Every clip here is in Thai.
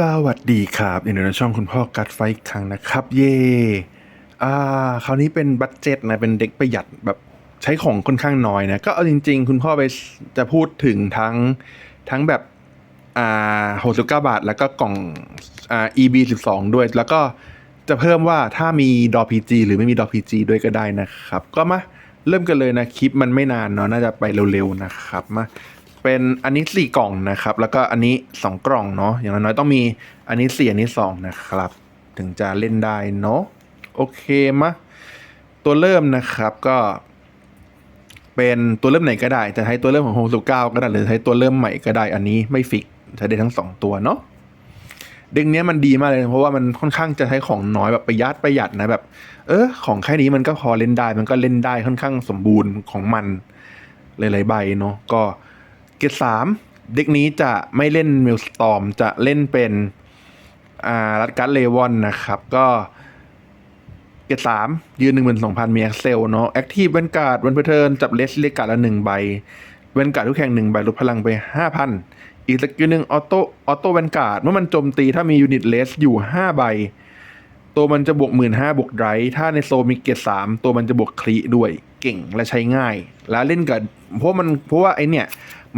สวัสดีครับอยู่ในช่องคุณพ่อกัดไฟครั้งนะครับ เย่อ่าคราวนี้เป็นบัตเจ็ตนะเป็นเด็กประหยัดแบบใช้ของค่อนข้างน้อยนะ ก็เอาจริง ๆ คุณพ่อไปจะพูดถึงทั้งทั้งแบบอ่าหกสิบเก้าบาท แล้วก็กล่องอ่า EB สิบสองด้วย แล้วก็จะเพิ่มว่าถ้ามีดอ PG หรือไม่มีดอ PG ด้วยก็ได้นะครับ ก็มาเริ่มกันเลยนะคลิปมันไม่นานเนาะน่าจะไปเร็วๆนะครับมา เป็นอันนี้สี่กล่องนะครับ แล้วก็อันนี้สองกล่องเนาะอย่างน้อยต้องมีอันนี้สี่อันนี้สองนะครับ ถึงจะเล่นได้เนาะโอเคมะตัวเริ่มนะครับก็เป็นตัวเริ่มไหนก็ได้ จะใช้ตัวเริ่มของโฮสุก้าก็ได้หรือใช้ตัวเริ่มใหม่ก็ได้ อันนี้ไม่ฟิกใช้ได้ทั้งสองตัวเนาะเด้งเนี้ยมันดีมากเลยเพราะว่ามันค่อนข้างจะใช้ของน้อยแบบประหยัดประหยัดนะแบบ เออของแค่นี้มันก็พอเล่นได้ มันก็เล่นได้ค่อนข้างสมบูรณ์ของมันหลายๆใบเนาะก็ เกรดสามเด็กนี้จะไม่เล่นมิลสตอมจะเล่นเป็นอ่ารัดการ์ดเลวอนนะครับ ก็เกรดสามยืนหนึ่งหมื่นสองพันมีแอคเซลเนาะแอคทีฟเวนการ์ดวันเพเทิร์นจับเลสเลการ์ดละหนึ่งใบเวนการ์ดทุกแข่งหนึ่งใบลดพลังไปห้าพันอีกสกิลหนึ่งออโต้ออโต้เวนการ์ดเมื่อมันโจมตีถ้ามียูนิตเลสอยู่ห้าใบ ตัวมันจะบวกหมื่นห้าบวกไรถ้าในโซมีเกรดสามตัวมันจะบวกคลีด้วยเก่งและใช้ง่าย แล้วเล่นกับเพราะมันเพราะว่าไอเนี่ย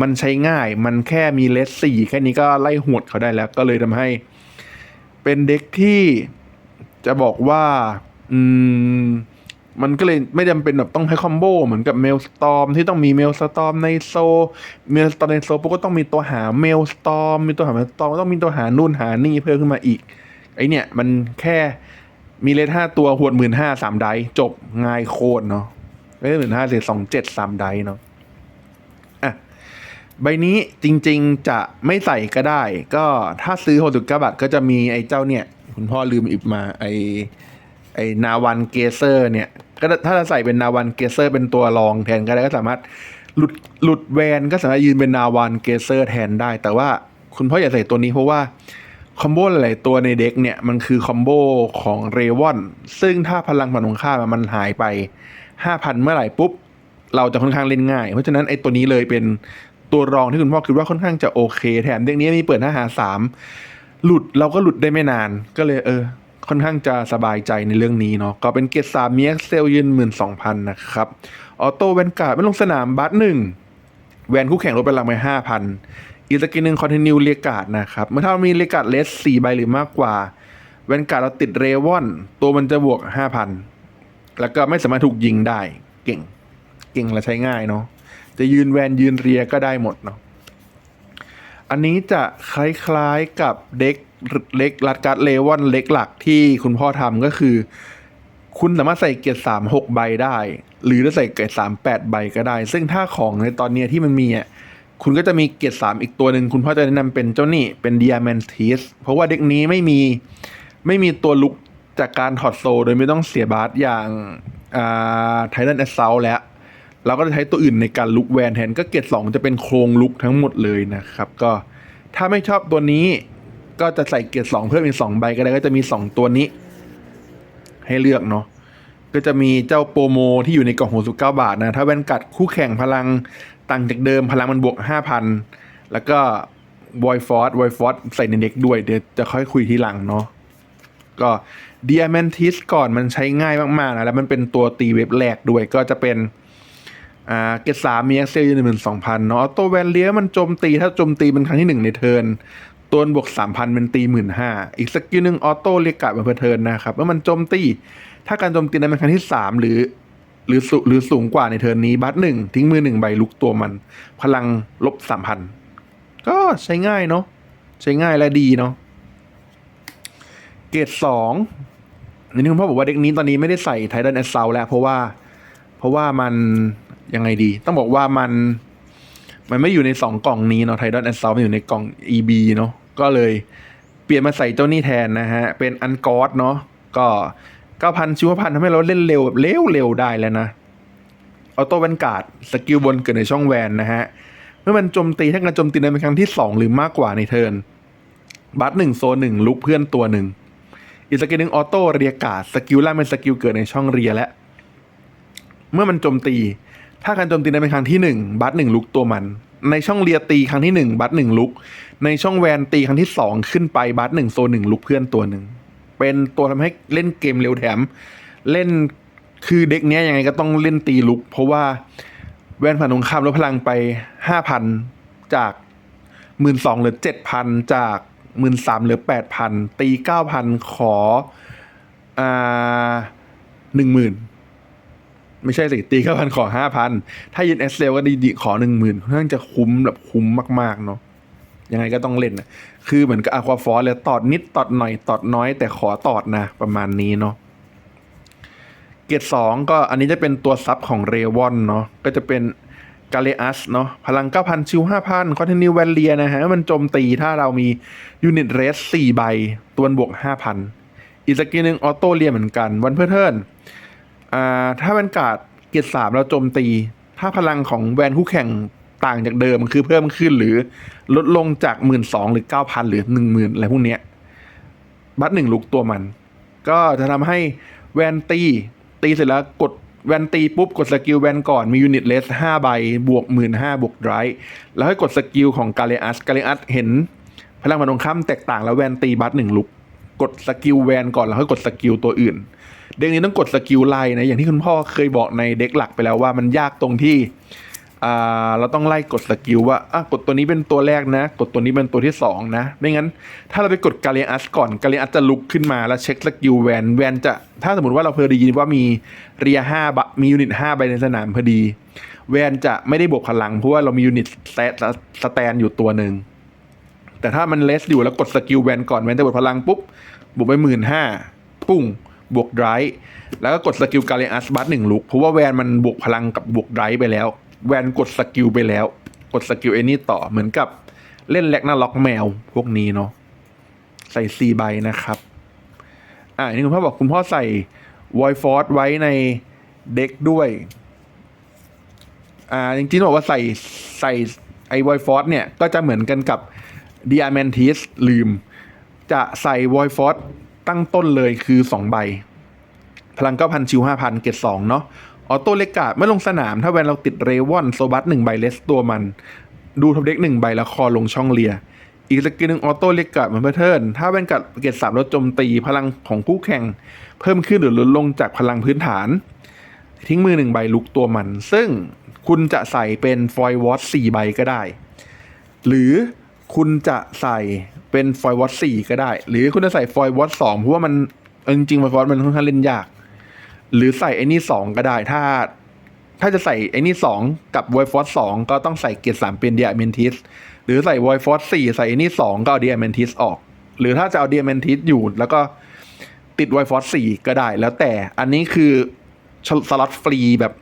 มันใช้ง่าย มันแค่มีเลสสี่แค่นี้ก็ไล่หวดเขาได้แล้ว ก็เลยทำให้ เป็นเด็กที่จะบอกว่า อืม มันก็เลยไม่จำเป็นแบบต้องให้คอมโบเหมือนกับเมลสตอมที่ต้องมีเมลสตอมในโซ เมลสตอมในโซปุ๊บก็ต้องมีตัวหาเมลสตอมมีตัวหาเมลสตอมต้องมีตัวหานู่นหานี่เพิ่มขึ้นมาอีก ไอเนี่ย มันแค่มีเลสห้าตัวหวดหมื่นห้าสามไดจบง่ายโคตรเนาะไม่ได้หมื่นห้าเสียสองเจ็ดสามไดเนาะ ใบนี้จริงๆจะไม่ใส่ก็ได้ ก็ถ้าซื้อ 69 บาทก็จะมีไอ้เจ้าเนี่ย คุณพ่อลืมอิบมาไอ้ไอ้นาวันเกเซอร์เนี่ยก็ถ้าจะใส่เป็นนาวันเกเซอร์เป็นตัวรองแทนก็ได้ก็สามารถหลุดหลุดแวนก็สามารถยืนเป็นนาวันเกเซอร์แทนได้ แต่ว่าคุณพ่ออย่าใส่ตัวนี้เพราะว่าคอมโบหลายๆตัวในเด็กเนี่ย มันคือคอมโบของเรวอนซึ่งถ้าพลังฝั่งตรงข้ามมันหายไป 5,000 เมื่อไหร่ปุ๊บ เราจะค่อนข้างเล่นง่าย เพราะฉะนั้นไอ้ตัวนี้เลยเป็น ตัวรองที่คุณพ่อคิดว่าค่อนข้างจะโอเค แถมเด็กนี้มีเปิดหน้าหาสามหลุดเราก็หลุดได้ไม่นาน ก็เลยเออ ค่อนข้างจะสบายใจในเรื่องนี้เนาะก็เป็นเกรดสามเมีเอ็กเซลยืนหมื่นสองพันนะครับออโต้แวนการ์ดไม่ลงสนามบัตหนึ่งแวนคู่แข่งลดพลังไปห้าพันอีกสกินหนึ่งคอนติเนียเรียกาดนะครับเมื่อถ้ามีเรียกาดเลสสี่ใบหรือมากกว่าแวนการ์ดเราติดเรวอน ตัวมันจะบวกห้าพันแล้วก็ไม่สามารถถูกยิงได้ เก่ง เก่งและใช้ง่ายเนาะ จะยืนแวนยืนเรียก็ได้หมดเนาะอันนี้จะคล้ายๆกับเด็กเล็กลัดการ์ดเลวอนเล็กหลักที่คุณพ่อทำก็คือ คุณสามารถใส่เกียร์สามหกใบได้ หรือจะใส่เกียร์สามแปดใบก็ได้ ซึ่งถ้าของในตอนนี้ที่มันมีอะคุณก็จะมีเกียร์สามอีกตัวหนึ่งคุณพ่อจะแนะนำเป็นเจ้านี่เป็นเดีย m มนทิสเพราะว่าเด็กนี้ไม่มีไม่มีตัวลุกจากการถอดโซโดยไม่ต้องเสียบาสอย่างอาไททันแอสเซลแล้ว เราก็จะใช้ตัวอื่นในการลุกแวนแทนก็เกรดสองจะเป็นโครงลุกทั้งหมดเลยนะครับ ก็ถ้าไม่ชอบตัวนี้ก็จะใส่เกรดสองเพิ่มอีกสองใบก็ได้ก็จะมีสองตัวนี้ ให้เลือกเนาะก็จะมีเจ้าโปรโมที่อยู่ในกล่องหกสิบเก้าบาทนะ ถ้าแวนกัดคู่แข่งพลังต่างจากเดิมพลังมันบวกห้าพันแล้วก็วอยฟอร์ดวอยฟอร์ดใส่ในเด็กด้วย เดี๋ยวจะค่อยคุยทีหลังเนาะก็เดีย m มนทิสก่อนมันใช้ง่ายมากๆนะ แล้วมันเป็นตัวตีเว็บแรกด้วยก็จะเป็น อ่าเกรดสามมี Excel อยู่หนึ่งสองพันเนาะออโต้แวนเลียมันโจมตีถ้าโจมตีเป็นครั้งที่หนึ่งในเทิร์นตัวบวกสามพันเป็นตีหมื่นห้าอีกสกิลหนึ่งออโต้เรียกกาดมาเพอร์เทิร์นนะครับเมื่อมันโจมตี ถ้าการโจมตีนั้นเป็นครั้งที่สามหรือ หรือสูหรือสูงกว่าในเทิร์นนี้บัตหนึ่งทิ้งมือหนึ่งใบลุกตัวมัน พลังลบสามพันก็ใช้ง่ายเนาะใช้ง่ายและดีเนาะเกรดสองนนี้คุณพ่อบอกว่าเด็กนี้ตอนนี้ไม่ได้ใส่ไททันแอสเซลแล้วเพราะว่า เพราะว่ามัน ยังไงดี ต้องบอกว่ามัน มันไม่อยู่ในสองกล่องนี้เนาะไทดอนแอนด์ซมันอยู่ในกล่อง EB เนาะก็เลยเปลี่ยนมาใส่เจ้านี่แทนนะฮะ เป็นอันกอดเนาะก็เก้าพันชิวพันทำให้เราเล่นเร็วแบบเร็วเร็วได้แล้วนะออโต้แวนการ์ดสกิลบนเกิดในช่องแวนนะฮะ เมื่อมันโจมตีถ้าการโจมตีในเป็นครั้งที่สองหรือมากกว่าในเทิร์นบัตหนึ่งโซนหนึ่งลุกเพื่อนตัวหนึ่งอีกสกิลหนึ่งออโต้เรียกาดสกิลล่าเป็นสกิลเกิดในช่องเรียและ เมื่อมันโจมตี ถ้าการโจมตีนั้นเป็นครั้งที่หนึ่งบัตหนึ่งลุกตัวมัน ในช่องเลียตีครั้งที่หนึ่งบัตหนึ่งลุก ในช่องแวนตีครั้งที่สองขึ้นไปบัตหนึ่งโซนหนึ่งลุกเพื่อนตัวหนึ่งเป็นตัวทำให้เล่นเกมเร็วแถม เล่นคือเด็กเนี้ยยังไงก็ต้องเล่นตีลุก เพราะว่าแวนฝั่งตรงข้ามลดพลังไปห้าพันจากหมื่นสองเหลือเจ็ดพันจากหมื่นสามเหลือแปดพันตีเก้าพันขออ่าหนึ่งหมื่น ไม่ใช่สิตีเก้าพันขอห้าพันถ้ายืนเอสเซลก็ดีดีขอหนึ่งหมื่นค่อนข้างจะคุ้มแบบคุ้มมาก ๆ เนาะยังไงก็ต้องเล่นนะคือเหมือนกับอะควาฟอร์เลยตอดนิดตอดหน่อยตอดน้อย แต่ขอตอดนะ ประมาณนี้เนาะเกรดสองก็อันนี้จะเป็นตัวซับของเรวอนเนาะก็จะเป็นกาเลอัสเนาะพลัง 9,000 ชิว 5,000 คอนเทนิวแวนเลียนะฮะ มันโจมตีถ้าเรามียูนิตเรส4ใบ ตัวบวก 5,000 อีกสกิลหนึ่งออโต้เลียเหมือนกัน วันเพื่อเทิร์น อ่าถ้าแวนการ์ดเกียรติสามเราโจมตี ถ้าพลังของแวนคู่แข่งต่างจากเดิมคือเพิ่มขึ้นหรือลดลงจากหมื่นสองหรือเก้าพันหรือหนึ่งหมื่นอะไรพวกเนี้ยบัตหนึ่งลุกตัวมัน ก็จะทำให้แวนตี ตีเสร็จแล้วกดแวนตีปุ๊บกดสกิลแวนก่อนมียูนิตเลสห้าใบบวกหมื่นห้าบวกไรแล้วให้กดสกิลของกาเลอัสกาเลอัสเห็นพลังมันตรงข้ามแตกต่างแล้วแวนตีบัตหนึ่งลุก กดสกิลแวนก่อนแล้วค่อยกดสกิลตัวอื่น เด็กนี้ต้องกดสกิลไล่นะอย่างที่คุณพ่อเคยบอกในเด็กหลักไปแล้วว่ามันยากตรงที่เราต้องไล่กดสกิลว่าอะกดตัวนี้เป็นตัวแรกนะ กดตัวนี้เป็นตัวที่สองนะ ไม่งั้น ถ้าเราไปกดกาเลอัสก่อนกาเลอัสจะลุกขึ้นมาแล้วเช็คสกิลแวนแวนจะถ้าสมมติว่าเราเพอดีว่ามีเรียห้าบะมียูนิตห้าใบในสนามพอดี แวนจะไม่ได้บวกพลังเพราะว่าเรามียูนิตสแตทสแตนอยู่ตัวหนึ่ง แต่ถ้ามันเลสอยู่แล้วกดสกิลแวนก่อนแวนจะบวกพลังปุ๊บบวกไปหมื่นห้าปุ้งบวกไดรฟ์แล้วก็กดสกิลกาเลอัสบัตหนึ่งลุกเพราะว่าแวนมันบวกพลังกับบวกไดรฟ์ไปแล้ว แวนกดสกิลไปแล้ว กดสกิลไอ้นี่ต่อเหมือนกับเล่นแลกหน้าล็อกแมวพวกนี้เนาะใส่สี่ใบนะครับ อ่านี่คุณพ่อบอกคุณพ่อใส่วอยฟอร์ดไว้ในเด็กด้วย อ่าจริงๆบอกว่าใส่ใส่ไอวอยฟอร์ดเนี่ย ก็จะเหมือนกันกับ d ิอา m มนทิสลืม จะใส่วอยฟอร์ตั้งต้นเลยคือ 2 ใบ พลัง 9,000 ชิว 5,000 เกรด2เนาะออโต้เลกาดเมื่อลงสนาม ถ้าแวนเราติดเรวอนโซบัส1ใบเลสตัวมัน ดูท็อปเด็ก1ใบแล้วคอลงช่องเลีย อีกสกิลหนึ่งออโต้เลกาดเหมือนเพื่อเทิร์นถ้าแวนกัดเกรด3ลดโจมตีพลังของคู่แข่ง เพิ่มขึ้นหรือลดลงจากพลังพื้นฐาน ทิ้งมือหนึ่งใบลุกตัวมัน ซึ่งคุณจะใส่เป็นฟอยวอตสี่ใบก็ได้ หรือ คุณจะใส่เป็นฟอยวอตสี่ก็ได้ หรือคุณจะใส่ฟอยวอตสองเพราะว่ามันจริงๆฟอยวอตมันค่อนข้างเล่นยาก หรือใส่ไอ้นี่สองก็ได้ ถ้า ถ้าจะใส่ไอ้นี่สองกับวอยฟอสสองก็ต้องใส่เกียร์สามเป็นเดียเมนทิสหรือใส่วอยฟอสสี่ใส่ไอ้นี่สองก็เอาเดียเมนทิสออก หรือถ้าจะเอาเดียเมนทิสอยู่ แล้วก็ติดวอยฟอสสี่ก็ได้แล้วแต่อันนี้คือสล็อตฟรีแบบ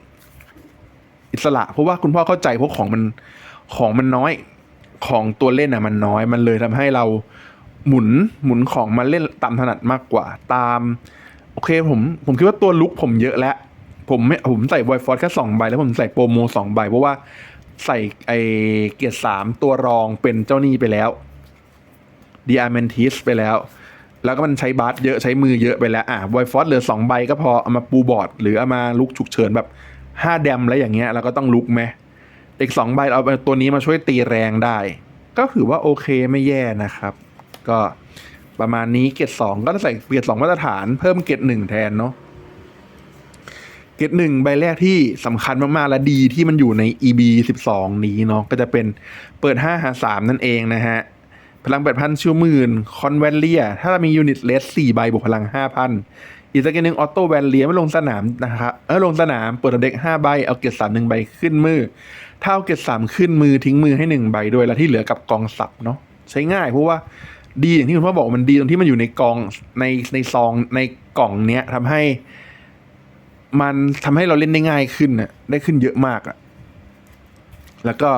อิสระ เพราะว่าคุณพ่อเข้าใจพราะของมันของมันน้อย ของตัวเล่นอะมันน้อย มันเลยทำให้เราหมุนหมุนของมาเล่นตามถนัดมากกว่าตาม โอเคผมผมคิดว่าตัวลุกผมเยอะแล้ว ผมไม่ผมใส่ไวฟอร์แค่สองใบแล้วผมใส่โปรโมสองใบเพราะว่าใส่ไอเกียร์สามตัวรองเป็นเจ้าหนี้ไปแล้วดีอาร์เมนทิสไปแล้ว แล้วก็มันใช้บาสเยอะใช้มือเยอะไปแล้วอะไวฟอร์เหลือสองใบก็พอเอามาปูบอร์ด หรือเอามาลุกฉุกเฉินแบบห้าแดมแล้วอย่างเงี้ยเราก็ต้องลุกไหม อีกสองใบเอาตัวนี้มาช่วยตีแรงได้ ก็ถือว่าโอเคไม่แย่นะครับ ก็ประมาณนี้เกรดสองก็จะใส่เกรดสองมาตรฐานเพิ่มเกรดหนึ่งแทนเนาะเกรดหนึ่งใบแรกที่สำคัญมาก ๆ และดีที่มันอยู่ใน EB 12 นี้เนาะก็จะเป็นเปิด 5 หา 3 นั่นเองนะฮะ พลัง 8,000 ชิวหมื่นคอนแวนเลีย ถ้าเรามียูนิตเลส4ใบบวกพลัง 5,000 อีกสักหนึ่งออโต้แวนเลียไม่ลงสนามนะครับ เออลงสนามเปิดเด็ก 5 ใบ เอาเกรด3 1 ใบขึ้นมือ ถ้าเอาเกรด3ขึ้นมือทิ้งมือให้1ใบด้วยแล้วที่เหลือกับกองสับเนาะใช้ง่ายเพราะว่าดีอย่างที่คุณพ่อบอกมันดีตรงที่มันอยู่ในกองในในซองในกล่องเนี้ยทำให้ มันทำให้เราเล่นได้ง่ายขึ้นน่ะได้ขึ้นเยอะมากอะแล้วก็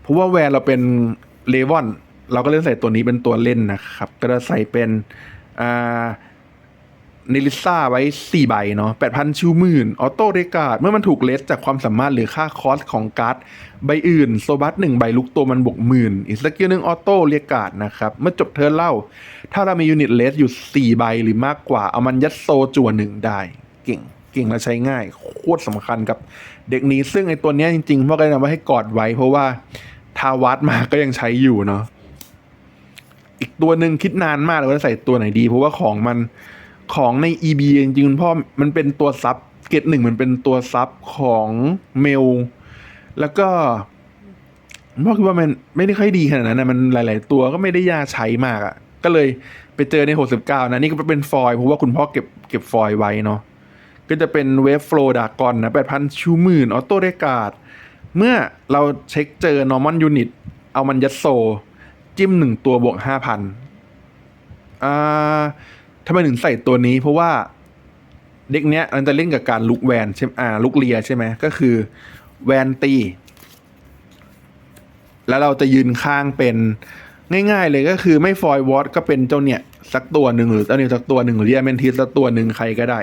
เพราะว่าแวร์เราเป็นเลวอนเราก็เล่นใส่ตัวนี้เป็นตัวเล่นนะครับ ก็จะใส่เป็นอ่า เนลิซ่าไว้ 4 ใบเนาะ8,000 ชิวหมื่น ออโต้เรกาด เมื่อมันถูกเลสจากความสามารถหรือค่าคอสของการ์ดใบอื่น โซบัสหนึ่งใบลุกตัวมันบวกหมื่น อีกสกิลหนึ่งออโต้เรกาดนะครับ เมื่อจบเทิร์นเล่า ถ้าเรามียูนิตเลสอยู่ 4 ใบหรือมากกว่า เอามันยัดโซจั่วหนึ่งได้ เก่ง เก่งและใช้ง่าย โคตรสำคัญกับเด็กนี้ ซึ่งไอตัวเนี้ยจริงๆพ่อก็แนะนำว่าให้กอดไว้ เพราะว่าทาวัดมาก็ยังใช้อยู่เนาะ อีกตัวหนึ่งคิดนานมากเลยว่าจะใส่ตัวไหนดี เพราะว่าของมัน ของใน EB จริงๆคุณพ่อมันเป็นตัวซับเกตหนึ่งมันเป็นตัวซับของเมล แล้วก็มพ่อคิดว่ามันไม่ได้ค่อยดีขนาดนั้นนะมันหลาย ๆ ตัวก็ไม่ได้ยากใช้มากอะ่ะ ก็เลยไปเจอใน 69 นะ นี่ก็เป็นฟอยล์เพราะว่าคุณพ่อเก็บเก็บฟอยล์ไว้เนาะก็จะเป็นเวฟโฟลดากอนนะ8,000ชูหมื่นออโต้เรกาดเมื่อเราเช็คเจอนอร์มอนยูนิตเอามันยัดโซ จิ้มหนึ่งตัวบวก5,000อ่า ทำไมถึงใส่ตัวนี้ เพราะว่าเด็กเนี้ยมันจะเล่นกับการลุกแวนใช่ไหมอ่าลุกเลียใช่ไหมก็คือ แวนตี แล้วเราจะยืนข้างเป็นง่าย ๆ เลยก็คือไม่ฟอยวอตก็เป็นเจ้าเนี่ย สักตัวหนึ่งหรือเจ้าเนี่ยสักตัวหนึ่งหรือเรียเมนทีสักตัวหนึ่งใครก็ได้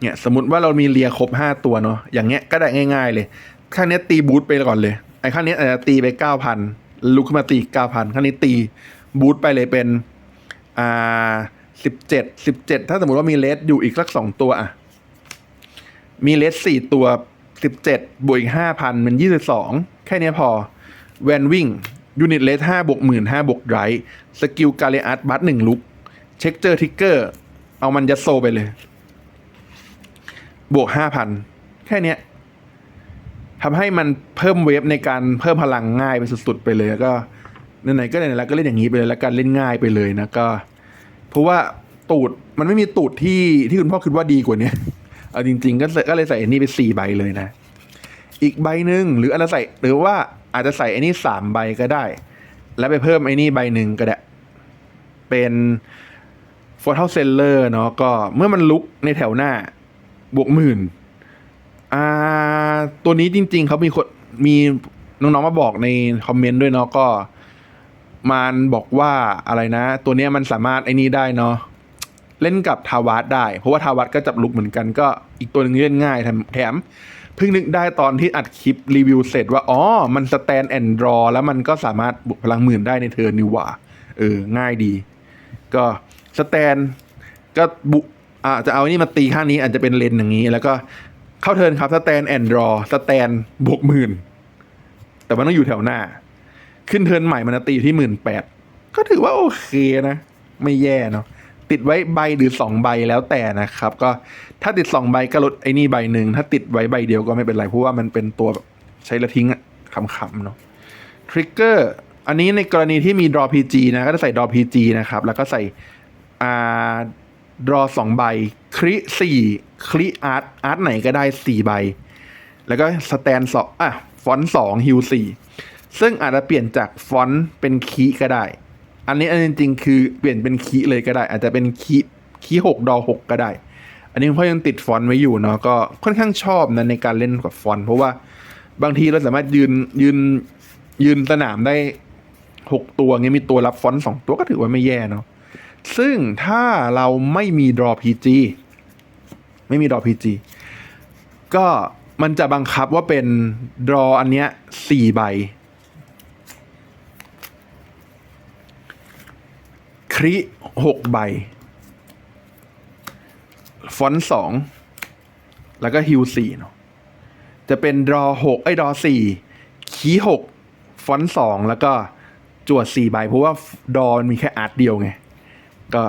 เนี่ย สมมติว่าเรามีเลียครบห้าตัวเนาะอย่างเงี้ยก็ได้ง่าย ๆ เลยข้างเนี้ยตีบูทไปก่อนเลยไอ้ข้างเนี้ยอาจจะตีไปเก้าพันลุกขึ้นมาตีเก้าพันข้างนี้ตีบูทไปเลยเป็น อ่าสิบเจ็ดสิบเจ็ดถ้าสมมติว่ามีเลสอยู่อีกสักสองตัวอะ มีเลสสี่ตัวสิบเจ็ดบวกอีกห้าพันเป็นยี่สิบสองแค่นี้พอ แวนวิ่งยูนิตเลสห้าบวกหมื่นห้าบวกไรสกิลกาเลอัสบัตหนึ่งลุก เช็คเจอทิกเกอร์ เอามันยัดโซไปเลย บวกห้าพันแค่นี้ทำให้มันเพิ่มเวฟในการเพิ่มพลังง่ายไปสุดๆไปเลยแล้วก็ ไหนๆก็ไหนๆแล้วก็เล่นอย่างนี้ไปเลยแล้วกันเล่นง่ายไปเลยนะก็ เพราะว่าตูดมันไม่มีตูดที่ที่คุณพ่อคิดว่าดีกว่านี้เอาจริง ๆ ก็เลยก็เลยใส่อันนี้ไปสี่ใบเลยนะ อีกใบหนึ่งหรืออาจจะใส่หรือว่าอาจจะใส่อ้นี่สามใบก็ได้ แล้วไปเพิ่มไอ้นี่ใบหนึ่งก็ได้ เป็นฟอร์ทัลเซลเลอร์เนาะก็เมื่อมันลุกในแถวหน้าบวกหมื่นอ่าตัวนี้จริง ๆเขามีคนมีน้องๆมาบอกในคอมเมนต์ด้วยเนาะก็ มันบอกว่าอะไรนะ ตัวเนี้ยมันสามารถไอ้นี่ได้เนาะเล่นกับทาวาสได้ เพราะว่าทาวาสก็จับลุกเหมือนกันก็อีกตัวหนึ่งเล่นง่ายแถมเพิ่งนึกได้ตอนที่อัดคลิปรีวิวเสร็จว่า อ๋อ มันสแตนแอนดรอแล้วมันก็สามารถบุกพลังหมื่นได้ในเทิร์นนี่หว่าเออ ง่ายดี ก็สแตนก็บุอ่าจะเอานี่มาตีข้างนี้อาจจะเป็นเลนอย่างนี้ แล้วก็เข้าเทิร์นครับสแตนแอนดรอสแตนบวกหมื่นแต่มันต้องอยู่แถวหน้า ขึ้นเทินใหม่มันจะตีที่หมื่นแปดก็ถือว่าโอเคนะ ไม่แย่เนาะติดไว้ใบหรือสองใบแล้วแต่นะครับ ก็ถ้าติดสองใบก็ลดไอ้นี่ใบหนึ่งถ้าติดไว้ใบเดียวก็ไม่เป็นไรเพราะว่ามันเป็นตัวแบบใช้ละทิ้งอะขำๆเนาะทริกเกอร์อันนี้ในกรณีที่มี draw PG นะก็จะใส่ draw PG นะครับ แล้วก็ใส่อ่า draw สองใบคริสี่คริอาร์ตอาร์ตไหนก็ได้สี่ใบ แล้วก็สแตนสองอะฟอนต์สองฮิวสี่ ซึ่งอาจจะเปลี่ยนจากฟอนต์เป็นคีก็ได้ อันนี้อันจริงๆคือเปลี่ยนเป็นคีเลยก็ได้ อาจจะเป็นคีคีหกดอหกก็ได้ อันนี้พ่อยังติดฟอนต์ไว้อยู่เนาะก็ค่อนข้างชอบนะในการเล่นกับฟอนต์เพราะว่าบางทีเราสามารถยืนยืนยืนสนามได้หกตัวเงี้ยมีตัวรับฟอนต์สองตัวก็ถือว่าไม่แย่เนาะซึ่งถ้าเราไม่มี draw PG ไม่มี draw PG ก็มันจะบังคับว่าเป็น draw อันเนี้ยสี่ใบ คริหกใบ ฟอนต์สองแล้วก็ฮิวสี่เนาะจะเป็นดรอหกไอ้ดรอสี่คีหกฟอนต์สองแล้วก็จวดสี่ใบ เพราะว่าดอมันมีแค่อาร์ตเดียวไง ก็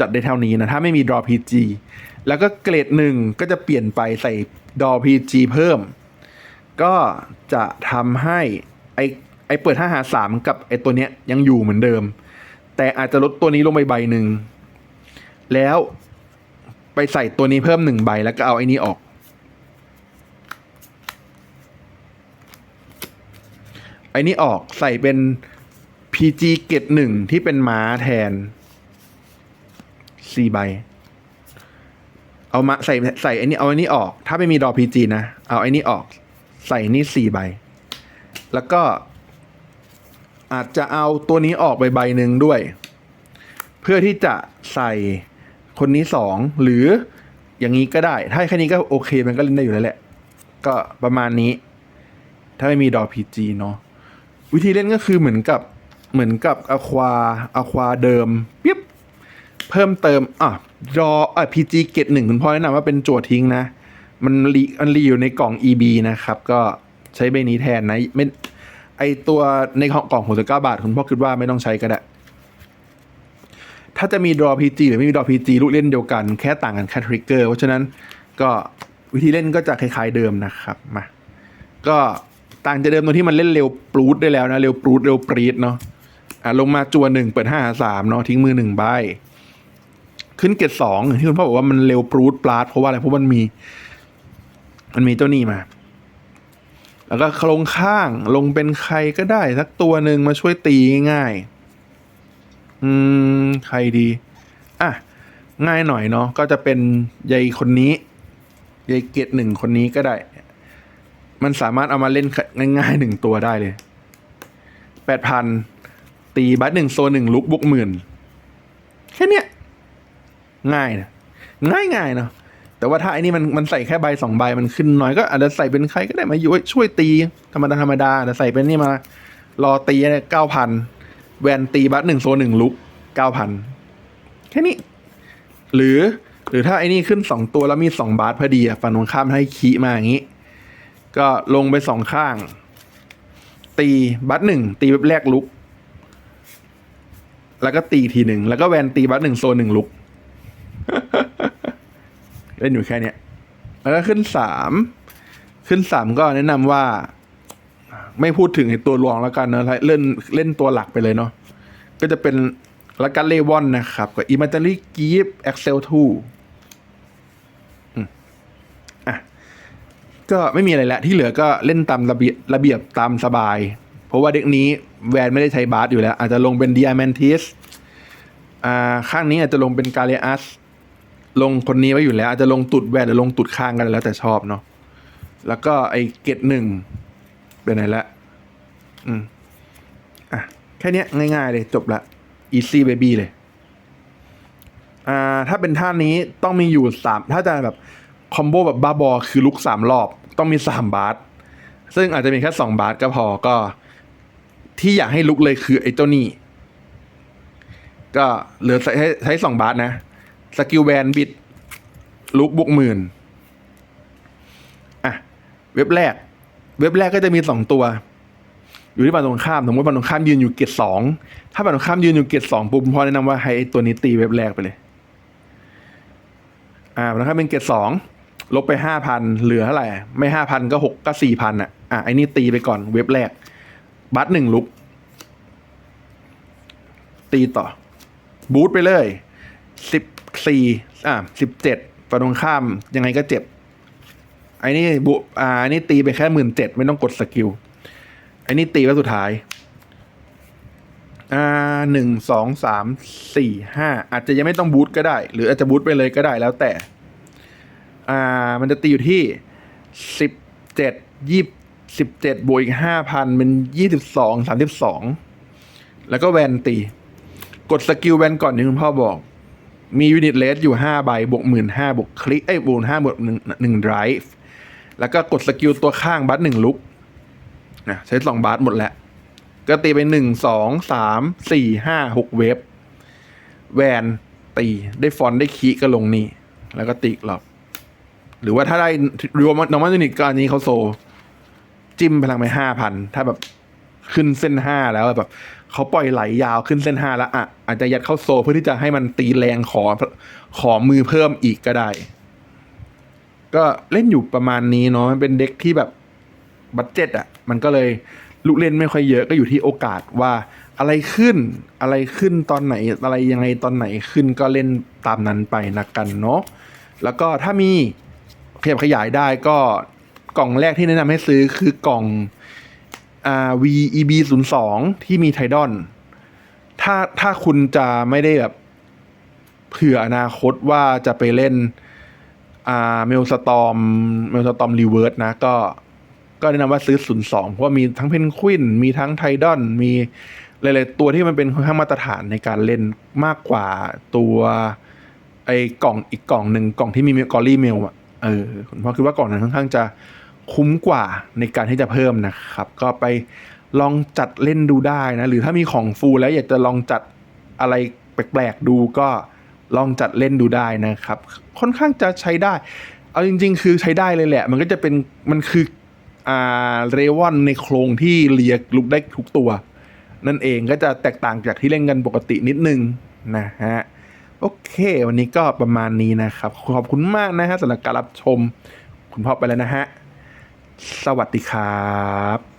จัดได้เท่านี้นะ ถ้าไม่มีดรอพีจีแล้วก็เกรดหนึ่งก็จะเปลี่ยนไปใส่ดอพีจีเพิ่ม ก็จะทำให้ไอไอเปิดห้าหาสามกับไอตัวเนี้ยยังอยู่เหมือนเดิม แต่อาจจะลดตัวนี้ลงไปใบหนึ่ง แล้วไปใส่ตัวนี้เพิ่มหนึ่งใบแล้วก็เอาไอ้นี้ออก ไอ้นี้ออกใส่เป็น PG เกตหนึ่งที่เป็นม้าแทนสี่ใบ เอามาใส่ใส่ไอ้นี่เอาไอ้นี่ออก ถ้าไม่มีดอ PG นะ เอาไอ้นี่ออก ใส่นี่สี่ใบ แล้วก็ อาจจะเอาตัวนี้ออกไปใบหนึ่งด้วย เพื่อที่จะใส่คนนี้สองหรืออย่างนี้ก็ได้ ถ้าแค่นี้ก็โอเคมันก็เล่นได้อยู่แล้วแหละ ก็ประมาณนี้ ถ้าไม่มีดอพีจีเนาะวิธีเล่นก็คือเหมือนกับเหมือนกับอควาอควาเดิมปิ๊บเพิ่มเติมอะดออะพีจีเกตหนึ่งคุณพ่อแนะนำว่าเป็นโจทย์ทิ้งนะ มันรีมันรีอยู่ในกล่อง EB นะครับ ก็ใช้ใบนี้แทนนะไม่ ไอตัวในกล่องหกสิบเก้าบาท คุณพ่อคิดว่าไม่ต้องใช้ก็ได้ ถ้าจะมีดรอพีจีหรือไม่มีดรอพีจีลูกเล่นเดียวกันแค่ต่างกันแค่ทริกเกอร์เพราะฉะนั้นก็วิธีเล่นก็จะคล้ายๆเดิมนะครับมาก็ต่างจากเดิมตรงที่มันเล่นเร็วปรูดได้แล้วนะเร็วปรูดเร็วปรีดเนาะอะลงมาจัวหนึ่งเปิดห้าสามเนาะทิ้งมือหนึ่งใบขึ้นเกตสองที่คุณพ่อบอกว่ามันเร็วปรูดปลาดเพราะว่าอะไรเพราะมันมี มันมีเจ้านี่มา แล้วก็ลงข้างลงเป็นใครก็ได้สักตัวหนึ่งมาช่วยตีง่ายๆอืมใครดี อะ ง่ายหน่อยเนาะก็จะเป็นยายคนนี้ยายเกตหนึ่งคนนี้ก็ได้ มันสามารถเอามาเล่นง่ายๆหนึ่งตัวได้เลยแปดพันตีบัตหนึ่งโซนหนึ่งลุกบุกหมื่น แค่เนี้ยง่ายนะง่ายง่ายๆเนาะ แต่ว่าถ้าไอ้นี่มันมันใส่แค่ใบสองใบมันขึ้นน้อยก็อาจจะใส่เป็นใครก็ได้มาอยู่ช่วยตีธรรมดาธรรมดาแต่ใส่เป็นนี่มา รอตีเก้าพันแวนตีบัตหนึ่งโซหนึ่งลุกเก้าพันแค่นี้ หรือหรือถ้าไอ้นี่ขึ้นสองตัวแล้วมีสองบาทพอดีอะฝั่งตรงข้ามให้คีมาอย่างนี้ ก็ลงไปสองข้าง ตีบัตหนึ่งตีแบบแรกลุก แล้วก็ตีทีหนึ่งแล้วก็แวนตีบัตหนึ่งโซหนึ่งลุก เล่นอยู่แค่เนี้ยแล้วก็ขึ้นสามขึ้นสามก็แนะนำว่า ไม่พูดถึงตัวรองแล้วกันนะเล่นเล่นตัวหลักไปเลยเนาะก็จะเป็นละกันเลวอนนะครับ กับ Imaginary Gift Excel 2อืมอะก็ไม่มีอะไรแล้วที่เหลือก็เล่นตามระเบียบระเบียบตามสบาย เพราะว่าเด็กนี้แวนไม่ได้ใช้บาสอยู่แล้ว อาจจะลงเป็น Diamantis อ่าข้างนี้อาจจะลงเป็นกาเลอัส ลงคนนี้ไว้อยู่แล้ว อาจจะลงตุดแวนหรือลงตุดข้างกันแล้วแต่ชอบเนาะแล้วก็ไอเกตหนึ่งเป็นไหนละอืมอะแค่เนี้ยง่ายๆเลยจบละ easy baby เลย อ่า ถ้าเป็นท่านี้ต้องมีอยู่สามถ้าจะแบบคอมโบแบบบ้าบอคือลุกสามรอบ ต้องมีสามบาทซึ่งอาจจะมีแค่สองบาทก็พอก็ ที่อยากให้ลุกเลยคือไอ้เจ้านี่ก็เหลือใช้ใช้สองบาทนะ สกิลแวนบิดลุกบวกหมื่นอะ เว็บแรก เว็บแรกก็จะมีสองตัว อยู่ที่ฝั่งตรงข้ามสมมติฝั่งตรงข้ามยืนอยู่เกตสองถ้าฝั่งตรงข้ามยืนอยู่เกตสองปุ๊บพอแนะนำว่าให้ไอตัวนี้ตีเว็บแรกไปเลย อ่าฝั่งตรงข้ามเป็นเกตสองลบไปห้าพันเหลือเท่าไหร่ไม่ห้าพันก็หกก็สี่พันอะอะไอ้นี่ตีไปก่อนเว็บแรก บัตหนึ่งลุก ตีต่อ บูทไปเลยสิบ สี่อ่าสิบเจ็ดฝั่งตรงข้ามยังไงก็เจ็บไอ้นี่บุอ่าไอ้นี่ตีไปแค่หมื่นเจ็ดไม่ต้องกดสกิลไอ้นี่ตีไว้สุดท้าย อ่าหนึ่งสองสามสี่ห้าอาจจะยังไม่ต้องบูทก็ได้ หรืออาจจะบูทไปเลยก็ได้แล้วแต่ อ่า มันจะตีอยู่ที่สิบเจ็ดยี่สิบเจ็ดบวกอีกห้าพันเป็นยี่สิบสองสามสิบสองแล้วก็แวนตี กดสกิลแวนก่อนที่คุณพ่อบอก มียูนิตเลสอยู่ห้าใบบวกหมื่นห้าบวกคลิกเอ้ยบวกห้าบวกหนึ่งหนึ่งไดรฟ์แล้วก็กดสกิลตัวข้างบัตหนึ่งลุกนะใช้สองบาทหมดแล้ว ก็ตีไปหนึ่งสองสามสี่ห้าหกเวฟแวนตีได้ฟอนได้คีก็ลงนี่ แล้วก็ตีอีกรอบหรือว่าถ้าได้รวมนอร์มัลยูนิตก็อันนี้เขาโซ จิ้มพลังไปห้าพัน ถ้าแบบขึ้นเส้นห้าแล้วแบบเขาปล่อยไหลยาวขึ้นเส้นห้าแล้วอะอาจจะยัดเข้าโซเพื่อที่จะให้มันตีแรงขอขอมือเพิ่มอีกก็ได้ ก็เล่นอยู่ประมาณนี้เนาะมันเป็นเด็กที่แบบบัตเจ็ตอะ มันก็เลยลูกเล่นไม่ค่อยเยอะก็อยู่ที่โอกาสว่าอะไรขึ้นอะไรขึ้นตอนไหนอะไรยังไงตอนไหนขึ้นก็เล่นตามนั้นไปนะกันเนาะแล้วก็ถ้ามีขยับขยายได้ก็กล่องแรกที่แนะนำให้ซื้อคือกล่อง อ่า VEB 0 2ที่มีไทดอน ถ้าถ้าคุณจะไม่ได้แบบเผื่ออนาคตว่าจะไปเล่นอ่าเมลสตอมเมลสตอมรีเวิร์สนะ ก็ก็แนะนำว่าซื้อ 02 เพราะว่ามีทั้งเพนควิน มีทั้งไทดอน มีหลายๆตัวที่มันเป็นค่อนข้างมาตรฐานในการเล่นมากกว่าตัวไอ้กล่องอีกกล่องหนึ่งกล่องที่มีกอรี่เมลอะเออผมคิดว่ากล่องนั้นค่อนข้างจะ คุ้มกว่าในการที่จะเพิ่มนะครับ ก็ไปลองจัดเล่นดูได้นะ หรือถ้ามีของฟูลแล้วอยากจะลองจัดอะไรแปลกๆดูก็ลองจัดเล่นดูได้นะครับ ค่อนข้างจะใช้ได้ เอาจริง ๆ คือใช้ได้เลยแหละ มันก็จะเป็นมันคืออ่าเรวอนในโครงที่เลียลุกได้ทุกตัว นั่นเองก็จะแตกต่างจากที่เล่นกันปกตินิดนึงนะฮะโอเค วันนี้ก็ประมาณนี้นะครับ ขอบคุณมากนะฮะสำหรับการรับชม คุณพ่อไปแล้วนะฮะ สวัสดีครับ